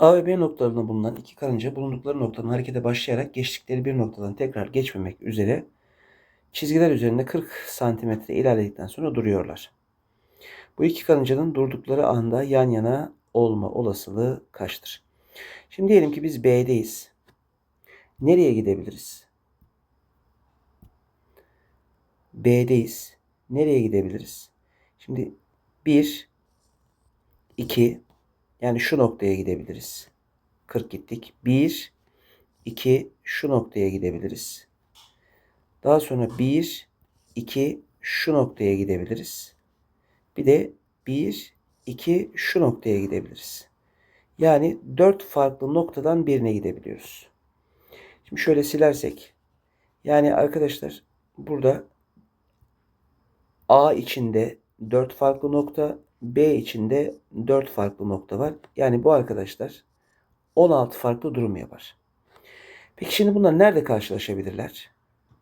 A ve B noktalarında bulunan iki karınca bulundukları noktadan harekete başlayarak geçtikleri bir noktadan tekrar geçmemek üzere çizgiler üzerinde 40 santimetre ilerledikten sonra duruyorlar. Bu iki karıncanın durdukları anda yan yana olma olasılığı kaçtır? Şimdi diyelim ki biz B'deyiz. Nereye gidebiliriz? B'deyiz. Nereye gidebiliriz? Şimdi 1, 2, yani şu noktaya gidebiliriz. 40 gittik. 1, 2, şu noktaya gidebiliriz. Daha sonra 1, 2, şu noktaya gidebiliriz. Bir de 1, 2, şu noktaya gidebiliriz. Yani 4 farklı noktadan birine gidebiliyoruz. Şimdi şöyle silersek. Yani arkadaşlar burada A içinde 4 farklı nokta, B içinde 4 farklı nokta var. Yani bu arkadaşlar 16 farklı durum yapar. Peki şimdi bunlar nerede karşılaşabilirler?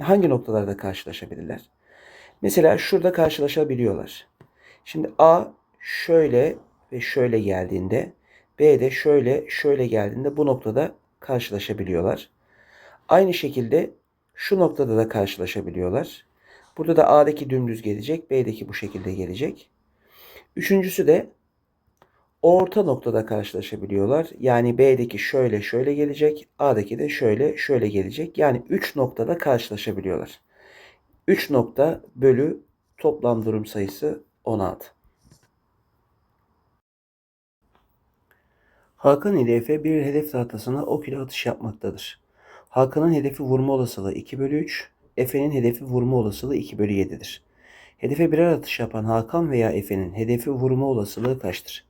Hangi noktalarda karşılaşabilirler? Mesela şurada karşılaşabiliyorlar. Şimdi A şöyle ve şöyle geldiğinde B de şöyle şöyle geldiğinde bu noktada karşılaşabiliyorlar. Aynı şekilde şu noktada da karşılaşabiliyorlar. Burada da A'daki dümdüz gelecek. B'deki bu şekilde gelecek. Üçüncüsü de orta noktada karşılaşabiliyorlar. Yani B'deki şöyle şöyle gelecek. A'daki de şöyle şöyle gelecek. Yani 3 noktada karşılaşabiliyorlar. 3 nokta bölü toplam durum sayısı 16. Hakan ile Efe bir hedef tahtasına ok ile atış yapmaktadır. Hakan'ın hedefi vurma olasılığı 2 bölü 3, Efe'nin hedefi vurma olasılığı 2 bölü 7'dir. Hedefe birer atış yapan Hakan veya Efe'nin hedefi vurma olasılığı kaçtır?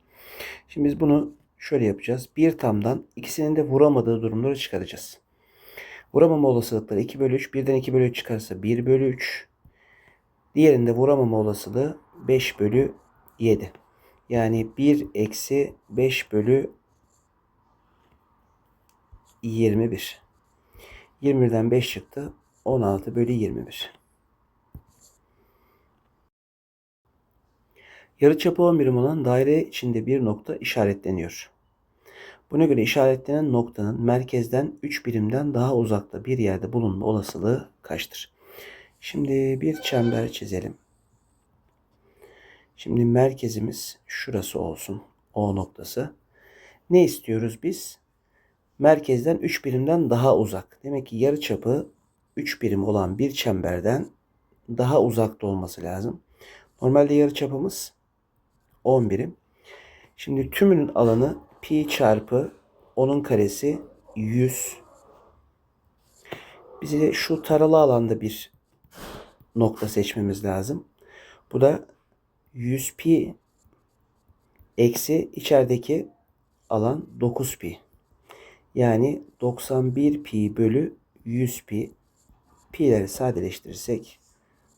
Şimdi biz bunu şöyle yapacağız. Bir tamdan ikisinin de vuramadığı durumları çıkaracağız. Vuramama olasılıkları 2 bölü 3. Birden 2 bölü 3 çıkarsa 1 bölü 3. Diğerinde vuramama olasılığı 5 bölü 7. Yani 1 eksi 5 bölü 21. 21'den 5 çıktı. 16 bölü 21. Yarıçapı 10 birim olan daire içinde bir nokta işaretleniyor. Buna göre işaretlenen noktanın merkezden 3 birimden daha uzakta bir yerde bulunma olasılığı kaçtır? Şimdi bir çember çizelim. Şimdi merkezimiz şurası olsun. O noktası. Ne istiyoruz biz? Merkezden 3 birimden daha uzak. Demek ki yarıçapı 3 birim olan bir çemberden daha uzakta olması lazım. Normalde yarıçapımız 10 birim. Şimdi tümünün alanı pi çarpı onun karesi 100. Bize şu taralı alanda bir nokta seçmemiz lazım. Bu da 100 pi eksi içerideki alan 9 pi. Yani 91 pi bölü 100 pi. Pi'leri sadeleştirirsek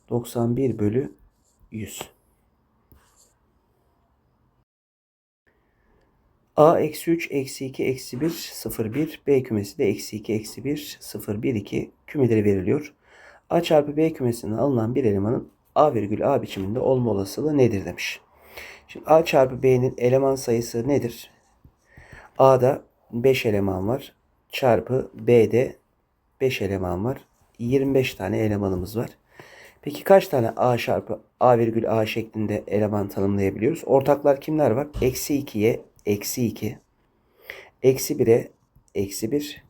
91 bölü 100. A eksi 3 eksi 2 eksi 1 0 1 B kümesi de eksi 2 eksi 1 0 1 2 kümeleri veriliyor. A çarpı B kümesinden alınan bir elemanın A virgül A biçiminde olma olasılığı nedir demiş. Şimdi A çarpı B'nin eleman sayısı nedir? A'da 5 eleman var. Çarpı B'de 5 eleman var. 25 tane elemanımız var. Peki kaç tane A çarpı A virgül A şeklinde eleman tanımlayabiliyoruz? Ortaklar kimler var? Eksi 2'ye eksi 2. Eksi 1'e eksi 1.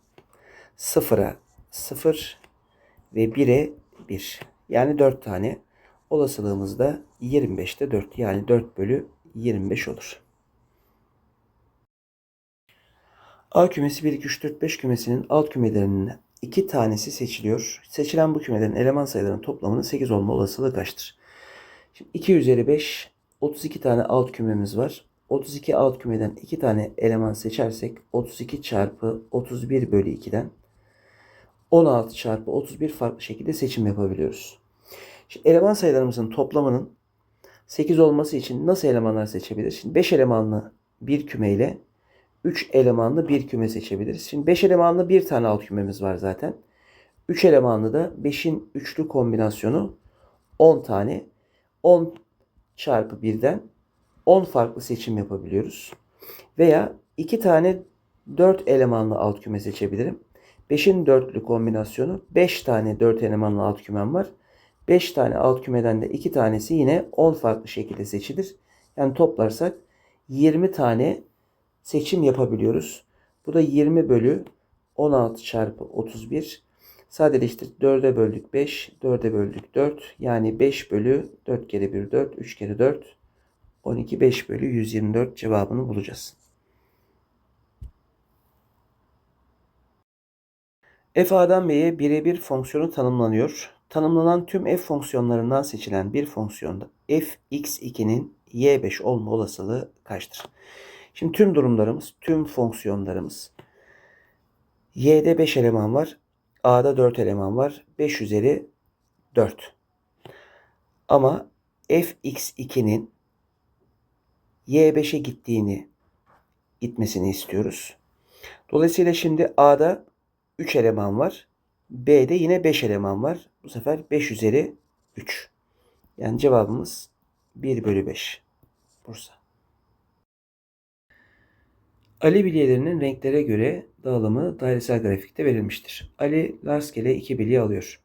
0'a 0 ve 1'e 1. Yani 4 tane. Olasılığımız da 25'te 4. Yani 4 bölü 25 olur. A kümesi 1, 2, 3, 4, 5 kümesinin alt kümelerinin iki tanesi seçiliyor. Seçilen bu kümelerin eleman sayılarının toplamının 8 olma olasılığı kaçtır? Şimdi 2 üzeri 5, 32 tane alt kümemiz var. 32 alt kümeden 2 tane eleman seçersek 32 çarpı 31 bölü 2'den 16 çarpı 31 farklı şekilde seçim yapabiliyoruz. Şimdi eleman sayılarımızın toplamının 8 olması için nasıl elemanlar seçebiliriz? Şimdi 5 elemanlı bir kümeyle 3 elemanlı bir küme seçebiliriz. Şimdi 5 elemanlı bir tane alt kümemiz var zaten. 3 elemanlı da 5'in üçlü kombinasyonu 10 tane. 10 çarpı 1'den 10 farklı seçim yapabiliyoruz. Veya 2 tane 4 elemanlı alt küme seçebilirim. 5'in dörtlü kombinasyonu 5 tane 4 elemanlı alt kümem var. 5 tane alt kümeden de 2 tanesi yine 10 farklı şekilde seçilir. Yani toplarsak 20 tane seçim yapabiliyoruz. Bu da 20 bölü 16 çarpı 31. Sadeleştir 4'e böldük 5, 4'e böldük 4. Yani 5 bölü 4 kere 1 4, 3 kere 4 12 5 bölü 124 cevabını bulacağız. f a'dan b'ye birebir fonksiyonu tanımlanıyor. Tanımlanan tüm f fonksiyonlarından seçilen bir fonksiyonda f x2'nin y5 olma olasılığı kaçtır? Şimdi tüm durumlarımız, tüm fonksiyonlarımız y'de 5 eleman var, a'da 4 eleman var. 5 üzeri 4. Ama fx2'nin y5'e gittiğini gitmesini istiyoruz. Dolayısıyla şimdi a'da 3 eleman var. B'de yine 5 eleman var. Bu sefer 5 üzeri 3. Yani cevabımız 1 bölü 5. Bursa. Ali bilyelerinin renklere göre dağılımı dairesel grafikte verilmiştir. Ali rastgele iki bilye alıyor.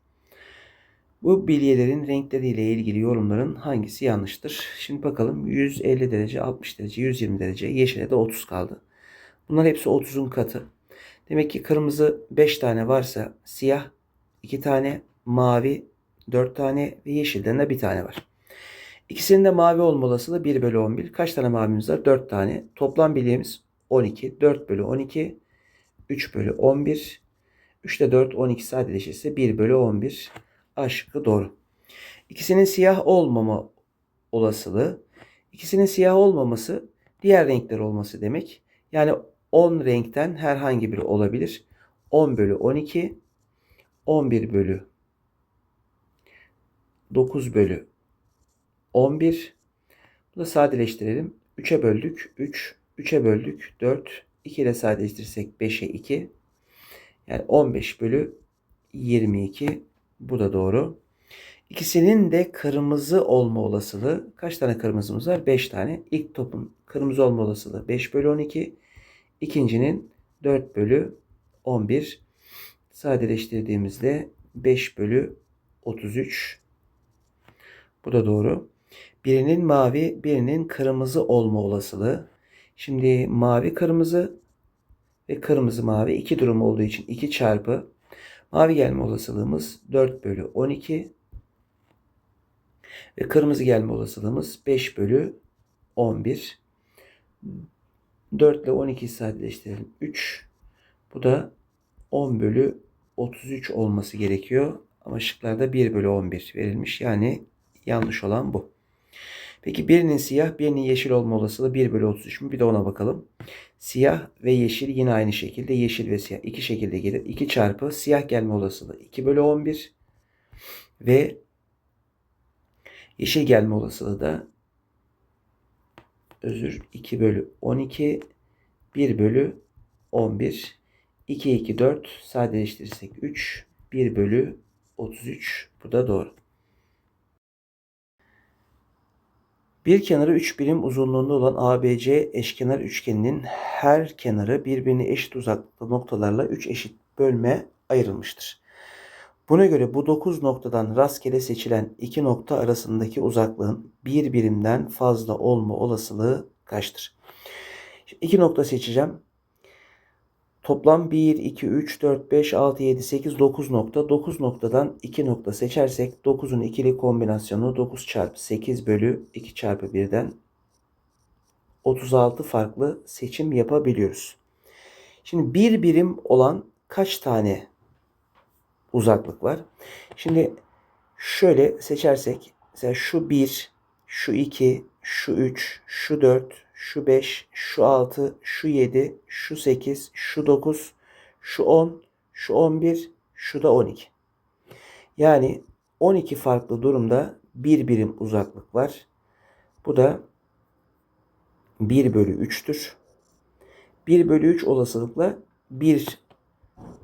Bu bilyelerin renkleriyle ilgili yorumların hangisi yanlıştır? Şimdi bakalım 150 derece, 60 derece, 120 derece, yeşile de 30 kaldı. Bunlar hepsi 30'un katı. Demek ki kırmızı 5 tane varsa siyah 2 tane, mavi 4 tane ve yeşilden de bir tane var. İkisinin de mavi olma olasılığı 1 bölü 11. Kaç tane mavimiz var? 4 tane. Toplam bilyemiz 12. 4 bölü 12. 3 bölü 11. 3 ile 4 12 sadeleşirse 1 bölü 11. A şıkkı doğru. İkisinin siyah olmama olasılığı. İkisinin siyah olmaması diğer renkler olması demek. Yani 10 renkten herhangi biri olabilir. 10 bölü 12, 11 bölü 9 bölü 11. Bunu sadeleştirelim. 3'e böldük 3, 3'e böldük 4, 2 ile sadeleştirirsek 5'e 2. Yani 15 bölü 22. Bu da doğru. İkisinin de kırmızı olma olasılığı kaç tane kırmızımız var? 5 tane. İlk topun kırmızı olma olasılığı 5 bölü 12. İkincinin 4 bölü 11. Sadeleştirdiğimizde 5 bölü 33. Bu da doğru. Birinin mavi, birinin kırmızı olma olasılığı. Şimdi mavi kırmızı ve kırmızı mavi iki durum olduğu için 2 çarpı mavi gelme olasılığımız 4 bölü 12 ve kırmızı gelme olasılığımız 5 bölü 11. 4 ile 12'yi sadeleştirelim. 3. Bu da 10 bölü 33 olması gerekiyor. Ama şıklarda 1 bölü 11 verilmiş. Yani yanlış olan bu. Peki birinin siyah birinin yeşil olma olasılığı 1 bölü 33 mü? Bir de ona bakalım. Siyah ve yeşil yine aynı şekilde. Yeşil ve siyah iki şekilde gelir. 2 çarpı siyah gelme olasılığı 2 bölü 11 ve yeşil gelme olasılığı da özür 2 bölü 12 1 bölü 11 2 2 4 sadeleştirirsek 3 1 bölü 33 bu da doğru. Bir kenarı 3 birim uzunluğunda olan ABC eşkenar üçgeninin her kenarı birbirine eşit uzaklıkta noktalarla 3 eşit bölme ayrılmıştır. Buna göre bu 9 noktadan rastgele seçilen iki nokta arasındaki uzaklığın bir birimden fazla olma olasılığı kaçtır? Şimdi iki nokta seçeceğim. Toplam 1, 2, 3, 4, 5, 6, 7, 8, 9 nokta. 9 noktadan 2 nokta seçersek 9'un ikili kombinasyonu 9 çarpı 8 bölü 2 çarpı 1'den 36 farklı seçim yapabiliyoruz. Şimdi bir birim olan kaç tane uzaklık var? Şimdi şöyle seçersek mesela şu 1, şu 2, şu 3, şu 4, şu 5, şu 6, şu 7, şu 8, şu 9, şu 10, şu 11, şu da 12. Yani 12 farklı durumda bir birim uzaklık var. Bu da 1 bölü 3'tür. 1 bölü 3 olasılıkla 1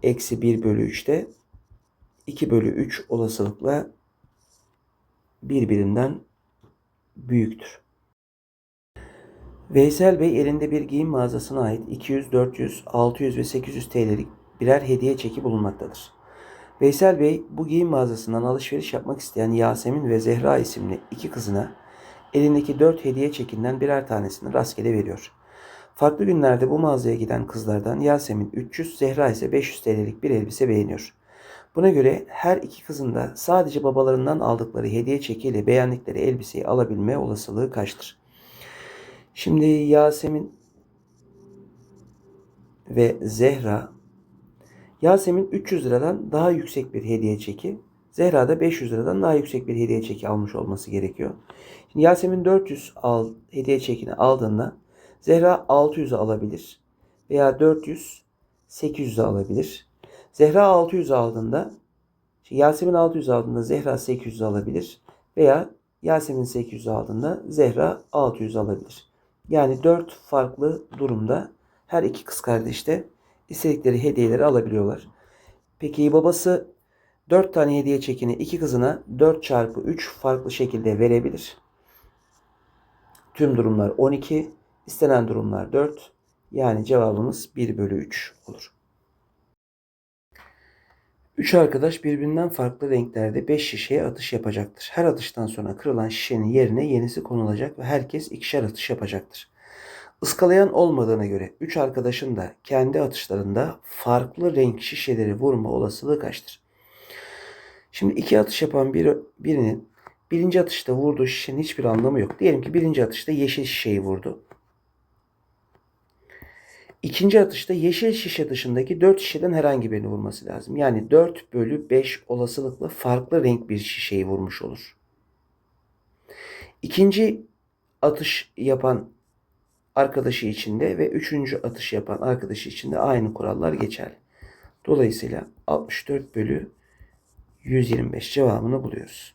eksi 1 bölü 3'te 2 bölü 3 olasılıkla bir birimden büyüktür. Veysel Bey elinde bir giyim mağazasına ait 200, 400, 600 ve 800 TL'lik birer hediye çeki bulunmaktadır. Veysel Bey bu giyim mağazasından alışveriş yapmak isteyen Yasemin ve Zehra isimli iki kızına elindeki 4 hediye çekinden birer tanesini rastgele veriyor. Farklı günlerde bu mağazaya giden kızlardan Yasemin 300, Zehra ise 500 TL'lik bir elbise beğeniyor. Buna göre her iki kızın da sadece babalarından aldıkları hediye çekiyle beğendikleri elbiseyi alabilme olasılığı kaçtır? Şimdi Yasemin ve Zehra Yasemin 300 liradan daha yüksek bir hediye çeki, Zehra da 500 liradan daha yüksek bir hediye çeki almış olması gerekiyor. Şimdi Yasemin 400 al, hediye çekini aldığında Zehra 600'ü alabilir veya 400 800'ü alabilir. Zehra 600 aldığında Yasemin 600 aldığında Zehra 800 alabilir veya Yasemin 800 aldığında Zehra 600 alabilir. Yani 4 farklı durumda her iki kız kardeş de istedikleri hediyeleri alabiliyorlar. Peki babası 4 tane hediye çekini iki kızına 4 çarpı 3 farklı şekilde verebilir. Tüm durumlar 12, istenen durumlar 4. Yani cevabımız 1 bölü 3 olur. Üç arkadaş birbirinden farklı renklerde 5 şişeye atış yapacaktır. Her atıştan sonra kırılan şişenin yerine yenisi konulacak ve herkes ikişer atış yapacaktır. Iskalayan olmadığına göre 3 arkadaşın da kendi atışlarında farklı renk şişeleri vurma olasılığı kaçtır? Şimdi iki atış yapan bir, birinin birinci atışta vurduğu şişenin hiçbir anlamı yok. Diyelim ki birinci atışta yeşil şişeyi vurdu. İkinci atışta yeşil şişe dışındaki 4 şişeden herhangi birini vurması lazım. Yani 4 bölü 5 olasılıkla farklı renk bir şişeyi vurmuş olur. İkinci atış yapan arkadaşı için de ve üçüncü atış yapan arkadaşı için de aynı kurallar geçerli. Dolayısıyla 64 bölü 125 cevabını buluyoruz.